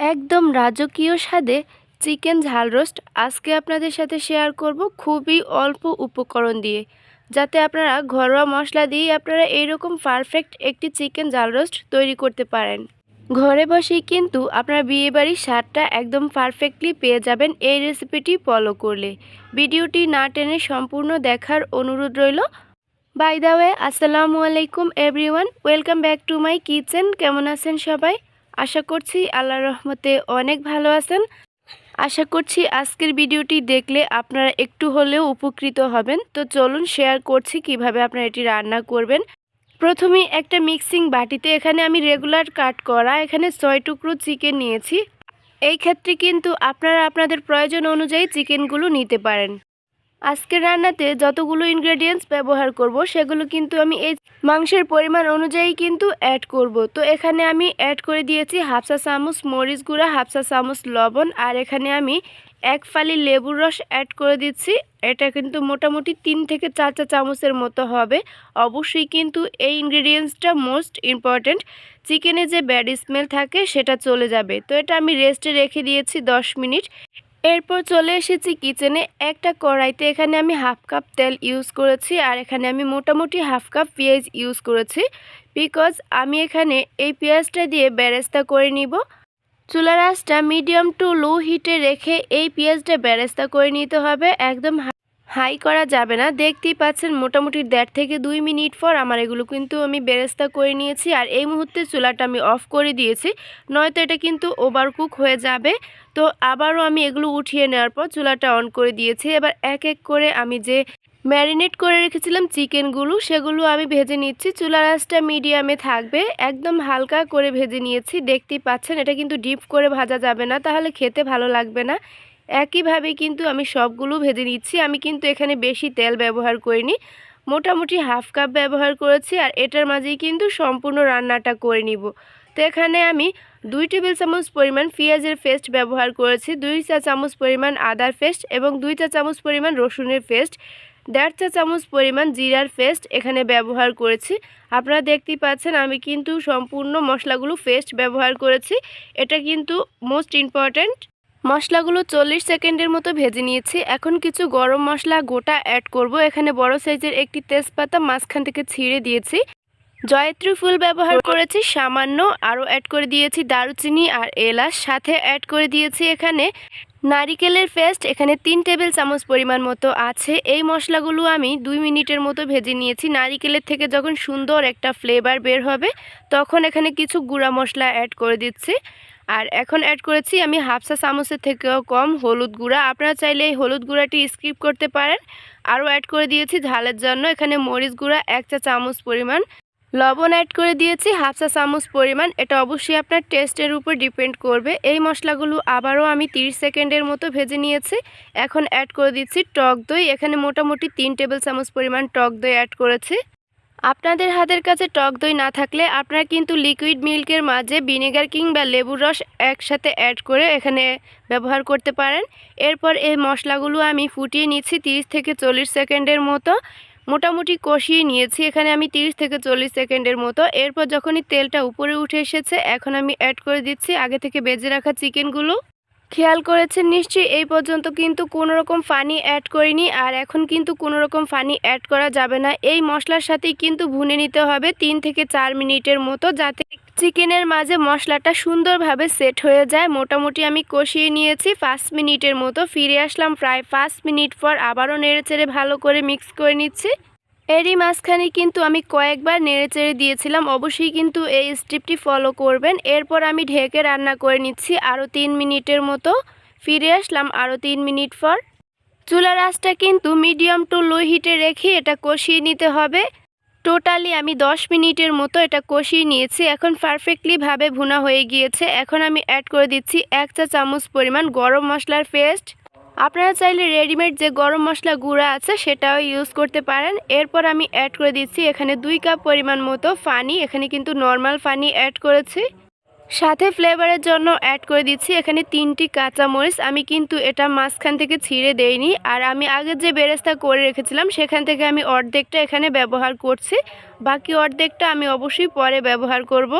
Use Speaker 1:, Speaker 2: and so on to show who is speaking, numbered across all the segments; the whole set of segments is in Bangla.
Speaker 1: একদম রাজকীয় স্বাদে চিকেন ঝাল রোস্ট আজকে আপনাদের সাথে শেয়ার করব খুবই অল্প উপকরণ দিয়ে। যাতে আপনারা ঘরোয়া মশলা দিয়ে আপনারা এইরকম পারফেক্ট একটি চিকেন ঝাল রোস্ট তৈরি করতে পারেন। ঘরে বসেই কিন্তু আপনার বিয়েবাড়ির স্বাদটা একদম পারফেক্টলি পেয়ে যাবেন এই রেসিপিটি ফলো করলে। ভিডিওটি না টেনে সম্পূর্ণ দেখার অনুরোধ রইল। বাই দা ওয়ে আসসালামু আলাইকুম everyone welcome back to my kitchen কেমন আছেন সবাই? আশা করছি আল্লাহর রহমতে অনেক ভালো আছেন। আশা করছি আজকের ভিডিওটি দেখলে আপনারা একটু হলেও উপকৃত হবেন। তো চলুন শেয়ার করছি কীভাবে আপনারা এটি রান্না করবেন। প্রথমেই একটা মিক্সিং বাটিতে এখানে আমি রেগুলার কাট করা এখানে ছয় টুকরো চিকেন নিয়েছি। এই ক্ষেত্রে কিন্তু আপনারা আপনাদের প্রয়োজন অনুযায়ী চিকেনগুলো নিতে পারেন। আজকের রান্নাতে যতগুলো ইনগ্রেডিয়েন্টস ব্যবহার করব, সেগুলো কিন্তু আমি এই মাংসের পরিমাণ অনুযায়ী কিন্তু অ্যাড করব। তো এখানে আমি অ্যাড করে দিয়েছি হাফসা চামচ মরিচ গুঁড়া হাফসা চামচ লবণ, আর এখানে আমি এক ফালি লেবুর রস অ্যাড করে দিচ্ছি। এটা কিন্তু মোটামুটি তিন থেকে চার চা চামচের মতো হবে। অবশ্যই কিন্তু এই ইনগ্রেডিয়েন্টসটা মোস্ট ইম্পর্ট্যান্ট চিকেনে যে ব্যাড স্মেল থাকে, সেটা চলে যাবে। তো এটা আমি রেস্টে রেখে দিয়েছি দশ মিনিট। এরপর চলে এসেছি কিচেনে। একটা কড়াইতে এখানে আমি হাফ কাপ তেল ইউজ করেছি আর এখানে আমি মোটামুটি হাফ কাপ পেঁয়াজ ইউজ করেছি বিকজ আমি এখানে এই পেঁয়াজটা দিয়ে ব্যারেস্তা করে নিব। চুলা আঁচটা মিডিয়াম টু লো হিটে রেখে এই পেঁয়াজটা ব্যারেস্তা করে নিতে হবে। একদম হাই করা যাবে না। দেখতেই পাচ্ছেন মোটামুটি দেড় থেকে দুই মিনিট পর আমার এগুলো কিন্তু আমি বেরেস্তা করে নিয়েছি আর এই মুহূর্তে চুলাটা আমি অফ করে দিয়েছি। নয়তো এটা কিন্তু ওভারকুক হয়ে যাবে। তো আবারও আমি এগুলো উঠিয়ে নেওয়ার পর চুলাটা অন করে দিয়েছি। এবার এক এক করে আমি যে ম্যারিনেট করে রেখেছিলাম চিকেনগুলো, সেগুলো আমি ভেজে নিচ্ছি। চুলার আঁচটা মিডিয়ামে থাকবে। একদম হালকা করে ভেজে নিয়েছি। দেখতেই পাচ্ছেন এটা কিন্তু ডিপ করে ভাজা যাবে না, তাহলে খেতে ভালো লাগবে না। একইভাবে কিন্তু আমি সবগুলো ভেজে নিচ্ছি। আমি কিন্তু এখানে বেশি তেল ব্যবহার করিনি। মোটামুটি হাফ কাপ ব্যবহার করেছি আর এটার মাঝেই কিন্তু সম্পূর্ণ রান্নাটা করে নিব। তো এখানে আমি দুই টেবিল চামচ পরিমাণ পেঁয়াজের পেস্ট ব্যবহার করেছি, দুই চা চামচ পরিমাণ আদার পেস্ট এবং দুই চা চামচ পরিমাণ রসুনের পেস্ট, দেড় চা চামচ পরিমাণ জিরার পেস্ট এখানে ব্যবহার করেছি। আপনারা দেখতেই পাচ্ছেন আমি কিন্তু সম্পূর্ণ মশলাগুলো পেস্ট ব্যবহার করেছি। এটা কিন্তু মোস্ট ইম্পর্ট্যান্ট। মশলাগুলো চল্লিশ সেকেন্ডের মতো ভেজে নিয়েছি। এখন কিছু গরম মশলা গোটা অ্যাড করব। এখানে বড় সাইজের একটি তেজপাতা মাঝখান থেকে ছিঁড়ে দিয়েছি। জয়ত্রী ফুল ব্যবহার করেছি সামান্য। আরও অ্যাড করে দিয়েছি দারুচিনি আর এলাচ। সাথে অ্যাড করে দিয়েছি এখানে নারিকেলের পেস্ট এখানে তিন টেবিল চামচ পরিমাণ মতো আছে। এই মশলাগুলো আমি দুই মিনিটের মতো ভেজে নিয়েছি। নারিকেলের থেকে যখন সুন্দর একটা ফ্লেভার বের হবে, তখন এখানে কিছু গুঁড়া মশলা অ্যাড করে দিচ্ছি। আর এখন অ্যাড করেছি আমি হাফসা চামচের থেকেও কম হলুদ গুঁড়া। আপনারা চাইলে এই হলুদ গুঁড়াটি স্কিপ করতে পারেন। আরও অ্যাড করে দিয়েছি ঝালের জন্য এখানে মরিচ গুঁড়া এক চা চামচ পরিমাণ। লবণ অ্যাড করে দিয়েছি হাফ চা চামচ পরিমাণ। এটা অবশ্যই আপনার টেস্টের উপর ডিপেন্ড করবে। এই মশলাগুলো আবারও আমি 30 সেকেন্ডের মতো ভেজে নিয়েছি। এখন অ্যাড করে দিচ্ছি টক দই। এখানে মোটামুটি তিন টেবিল চামচ পরিমাণ টক দই অ্যাড করেছি। আপনাদের হাতের কাছে টক দই না থাকলে আপনারা কিন্তু লিকুইড মিল্কের মাঝে ভিনেগার কিংবা লেবুর রস একসাথে অ্যাড করে এখানে ব্যবহার করতে পারেন। এরপর এই মশলাগুলো আমি ফুটিয়ে নিচ্ছি 30 থেকে চল্লিশ সেকেন্ডের মতো। মোটামুটি কষিয়ে নিয়েছি, এখানে আমি 30 থেকে চল্লিশ সেকেন্ডের মতো। এরপর যখনই তেলটা উপরে উঠে এসেছে, এখন আমি অ্যাড করে দিচ্ছি আগে থেকে বেজে রাখা চিকেনগুলো খেয়াল করেছেন নিশ্চয়ই, এই পর্যন্ত কিন্তু কোনো রকম ফানি অ্যাড করিনি আর এখন কিন্তু কোনো রকম ফানি অ্যাড করা যাবে না। এই মশলার সাথেই কিন্তু ভুনে নিতে হবে তিন থেকে চার মিনিটের মতো যাতে চিকেনের মাঝে মশলাটা সুন্দরভাবে সেট হয়ে যায়। মোটামুটি আমি কষিয়ে নিয়েছি পাঁচ মিনিটের মতো। ফিরে আসলাম প্রায় পাঁচ মিনিট পর আবারও নেড়েচেড়ে ভালো করে মিক্স করে নিচ্ছি। এরই মাঝখানে কিন্তু আমি কয়েকবার নেড়েচেড়ে দিয়েছিলাম, অবশ্যই কিন্তু এই স্টেপটি ফলো করবেন। এরপর আমি ঢেকে রান্না করে নিচ্ছি আরও তিন মিনিটের মতো। ফিরে আসলাম আরও তিন মিনিট পর। চুলার আঁচটা কিন্তু মিডিয়াম টু লো হিটে রেখে এটা কষিয়ে নিতে হবে। টোটালি আমি 10 মিনিটের মতো এটা কষিয়ে নিয়েছি, এখন পারফেক্টলিভাবে ভুনা হয়ে গিয়েছে। এখন আমি অ্যাড করে দিচ্ছি এক চা চামচ পরিমাণ গরম মশলার পেস্ট আপনারা চাইলে রেডিমেড যে গরম মশলা গুঁড়া আছে সেটাও ইউজ করতে পারেন। এরপর আমি অ্যাড করে দিচ্ছি এখানে দুই কাপ পরিমাণ মতো ফানি। এখানে কিন্তু নর্মাল ফানি অ্যাড করেছি। সাথে ফ্লেভারের জন্য অ্যাড করে দিচ্ছি এখানে তিনটি কাঁচামরিচ। আমি কিন্তু এটা মাঝখান থেকে ছিঁড়ে দেইনি। আর আমি আগে যে বেরেস্তা করে রেখেছিলাম, সেখান থেকে আমি অর্ধেকটা এখানে ব্যবহার করছি। বাকি অর্ধেকটা আমি অবশ্যই পরে ব্যবহার করব।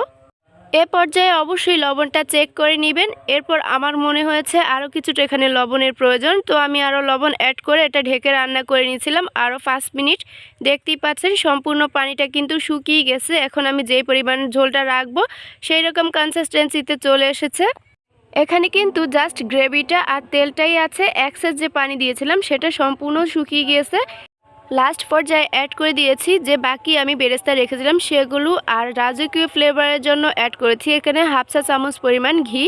Speaker 1: এ পর্যায়ে অবশ্যই লবণটা চেক করে নেবেন। এরপর আমার মনে হয়েছে আরও কিছুটা এখানে লবণের প্রয়োজন। তো আমি আরও লবণ অ্যাড করে এটা ঢেকে রান্না করে নিয়েছিলাম আরও পাঁচ মিনিট। দেখতেই পাচ্ছেন সম্পূর্ণ পানিটা কিন্তু শুকিয়ে গেছে। এখন আমি যেই পরিমাণ ঝোলটা রাখব, সেই রকম কনসিস্টেন্সিতে চলে এসেছে। এখানে কিন্তু জাস্ট গ্রেভিটা আর তেলটাই আছে। এক্সেস যে পানি দিয়েছিলাম, সেটা সম্পূর্ণ শুকিয়ে গিয়েছে লাস্ট পর্যায়ে অ্যাড করে দিয়েছি, যে বাকি আমি বেরেস্তা রেখেছিলাম, সেগুলো আর রাজকীয় ফ্লেভারের জন্য অ্যাড করেছি। এখানে হাফ চা চামচ পরিমাণ ঘি।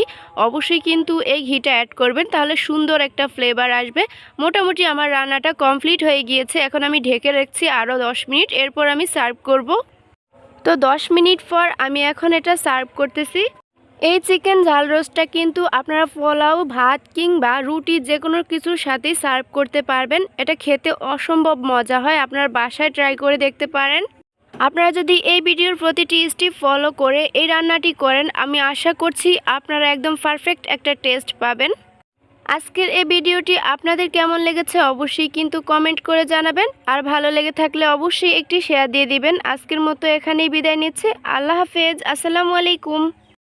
Speaker 1: অবশ্যই কিন্তু এই ঘিটা অ্যাড করবেন, তাহলে সুন্দর একটা ফ্লেভার আসবে। মোটামুটি আমার রান্নাটা কমপ্লিট হয়ে গিয়েছে। এখন আমি ঢেকে রাখছি আরও দশ মিনিট, এরপর আমি সার্ভ করব। তো দশ মিনিট পর আমি এখন এটা সার্ভ করতেছি। এই চিকেন ঝাল রোস্টটা কিন্তু আপনারা পোলাও, ভাত কিংবা রুটি যে কোনো কিছুর সাথেই সার্ভ করতে পারবেন। এটা খেতে অসম্ভব মজা হয়, আপনার বাসায় ট্রাই করে দেখতে পারেন। আপনারা যদি এই ভিডিওর প্রতিটি স্টেপ ফলো করে এই রান্নাটি করেন, আমি আশা করছি আপনারা একদম পারফেক্ট একটা টেস্ট পাবেন। আজকের এই ভিডিওটি আপনাদের কেমন লেগেছে অবশ্যই কিন্তু কমেন্ট করে জানাবেন। আর ভালো লেগে থাকলে অবশ্যই একটি শেয়ার দিয়ে দিবেন। আজকের মতো এখানেই বিদায় নিচ্ছে। আল্লাহ হাফেজ। আসসালামু আলাইকুম।